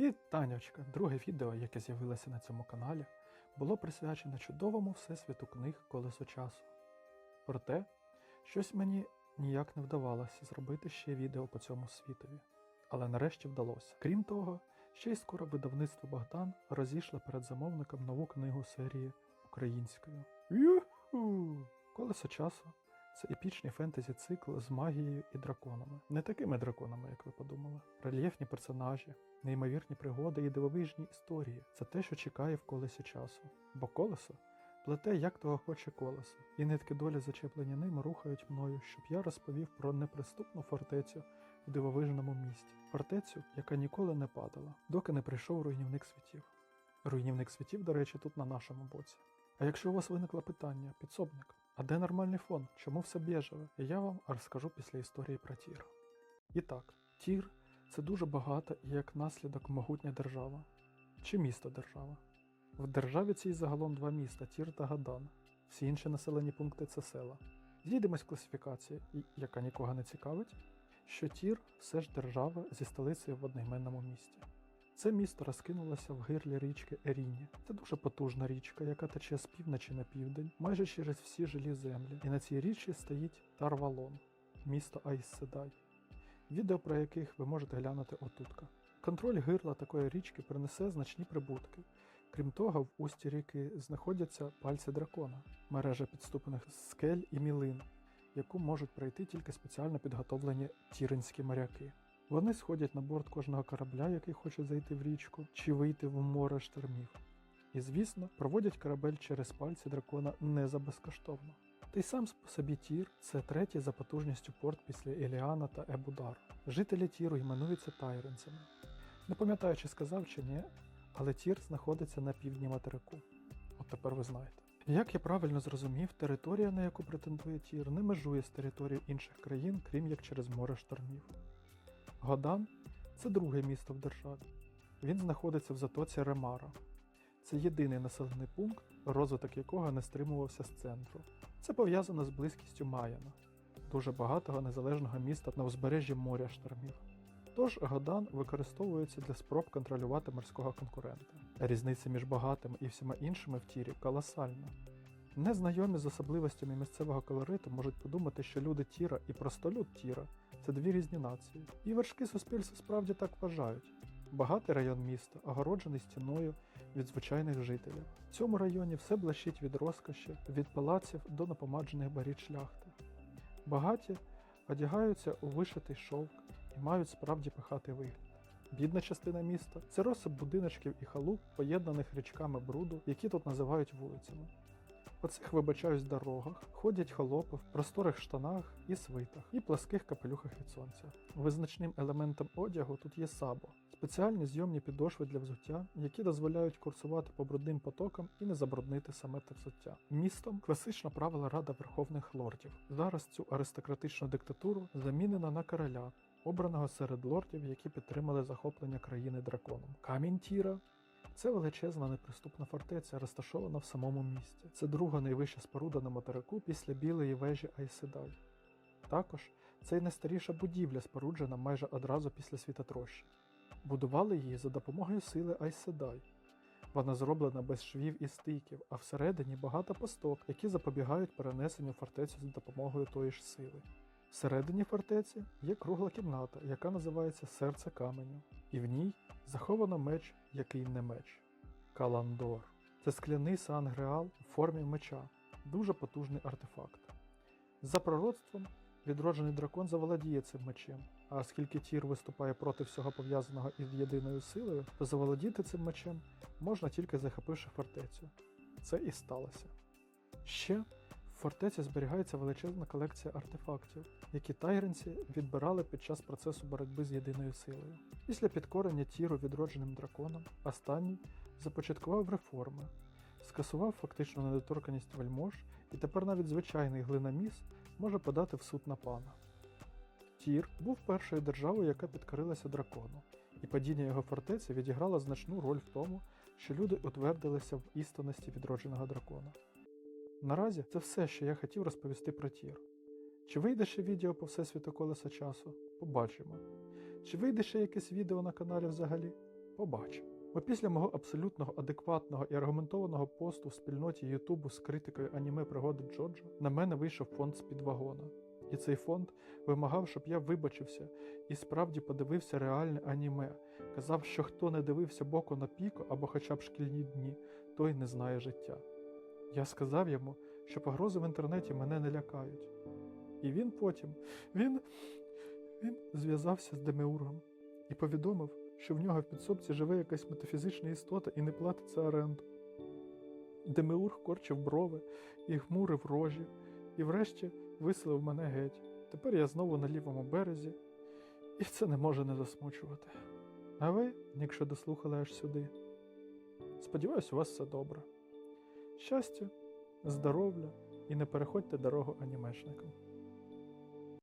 Вітанечка! Друге відео, яке з'явилося на цьому каналі, було присвячене чудовому всесвіту книг колесо часу. Проте, щось мені ніяк не вдавалося зробити ще відео по цьому світові. Але нарешті вдалося. Крім того, ще й скоро видавництво Богдан розійшло перед замовником нову книгу серії українською. Юху! Колесо часу це епічний фентезі цикл з магією і драконами. Не такими драконами, як ви подумали. Рельєфні персонажі, неймовірні пригоди і дивовижні історії це те, що чекає в колесі часу. Бо колесо плете, як того хоче колесо, і нитки долі, зачеплені ним, рухають мною, щоб я розповів про неприступну фортецю в дивовижному місті. Фортецю, яка ніколи не падала, доки не прийшов руйнівник світів. Руйнівник світів, до речі, тут на нашому боці. А якщо у вас виникло питання, підсобник, а де нормальний фон? Чому все біжеве? Я вам розкажу після історії про тір. І так, тір це дуже багата і як наслідок могутня держава. Чи місто держава? В державі цій загалом два міста Тір та Гадан. Всі інші населені пункти це села. Зійдемось в класифікації, яка нікого не цікавить, що Тір все ж держава зі столицею в одноіменному місті. Це місто розкинулося в гирлі річки Еріні. Це дуже потужна річка, яка тече з півночі на південь, майже через всі жилі землі. І на цій річці стоїть Тарвалон, місто Айсседай, відео про яких ви можете глянути отутка. Контроль гирла такої річки принесе значні прибутки. Крім того, в усті ріки знаходяться пальці дракона, мережа підступних скель і мілин, яку можуть пройти тільки спеціально підготовлені тіринські моряки. Вони сходять на борт кожного корабля, який хоче зайти в річку, чи вийти в море штормів. І, звісно, проводять корабель через пальці дракона не за безкоштовно. Та й сам по собі Тір це третій за потужністю порт після Еліана та Ебудар. Жителі Тіру іменуються тайренцями. Не пам'ятаю, чи сказав чи ні, але Тір знаходиться на півдні материку. От тепер ви знаєте. Як я правильно зрозумів, територія, на яку претендує Тір, не межує з територією інших країн, крім як через море штормів. Годан це друге місто в державі. Він знаходиться в затоці Ремара. Це єдиний населений пункт, розвиток якого не стримувався з центру. Це пов'язано з близькістю Маяна, дуже багатого незалежного міста на узбережжі моря штормів. Тож Годан використовується для спроб контролювати морського конкурента. Різниця між багатими і всіма іншими в тірі колосальна. Незнайомі з особливостями місцевого колориту можуть подумати, що люди Тіра і простолюд Тіра це дві різні нації. І вершки суспільства справді так вважають. Багатий район міста, огороджений стіною від звичайних жителів. В цьому районі все блищить від розкоші, від палаців до напомаджених баріт шляхти. Багаті одягаються у вишитий шовк і мають справді пихатий вигляд. Бідна частина міста це розсип будиночків і халуп, поєднаних річками бруду, які тут називають вулицями. По цих, вибачаюсь, дорогах ходять холопи в просторих штанах і свитах, і пласких капелюхах від сонця. Визначним елементом одягу тут є сабо, спеціальні зйомні підошви для взуття, які дозволяють курсувати по брудним потокам і не забруднити саме те взуття. Містом класична правила Рада Верховних Лордів. Зараз цю аристократичну диктатуру замінена на короля, обраного серед лордів, які підтримали захоплення країни драконом. Камінь Тіра це величезна неприступна фортеця, розташована в самому місті. Це друга найвища споруда на материку після білої вежі Айседай. Також це й найстаріша будівля, споруджена майже одразу після світотрощі. Будували її за допомогою сили Айседай. Вона зроблена без швів і стиків, а всередині багато посток, які запобігають перенесенню фортецю за допомогою тої ж сили. Всередині фортеці є кругла кімната, яка називається Серце каменю, і в ній заховано меч, який не меч Каландор. Це скляний сангреал в формі меча, дуже потужний артефакт. За пророцтвом, відроджений дракон заволодіє цим мечем, а оскільки Тір виступає проти всього пов'язаного із єдиною силою, то заволодіти цим мечем можна тільки захопивши фортецю. Це і сталося. Ще в фортеці зберігається величезна колекція артефактів, які тайренці відбирали під час процесу боротьби з єдиною силою. Після підкорення Тіру відродженим драконом, останній започаткував реформи, скасував фактичну недоторканість вельмож, і тепер навіть звичайний глинаміс може подати в суд на пана. Тір був першою державою, яка підкорилася дракону, і падіння його фортеці відіграло значну роль в тому, що люди утвердилися в істинності відродженого дракона. Наразі це все, що я хотів розповісти про Тір. Чи вийде ще відео по Всесвіту колеса часу? Побачимо. Чи вийде ще якесь відео на каналі взагалі? побачив. Бо після мого абсолютного адекватного і аргументованого посту в спільноті Ютубу з критикою аніме пригоди Джоджо на мене вийшов фонд з-під вагона. І цей фонд вимагав, щоб я вибачився і справді подивився реальне аніме. Казав, що хто не дивився боку на піко або хоча б шкільні дні, той не знає життя. Я сказав йому, що погрози в інтернеті мене не лякають. І він потім, він, він зв'язався з Демеургом і повідомив, що в нього в підсобці живе якась метафізична істота і не платить за оренду. Демеург корчив брови і хмурив рожі, і врешті виселив мене геть. Тепер я знову на лівому березі, і це не може не засмучувати. А ви, якщо дослухали аж сюди, сподіваюсь, у вас все добре. Щастя, здоров'я і не переходьте дорогу анімешникам.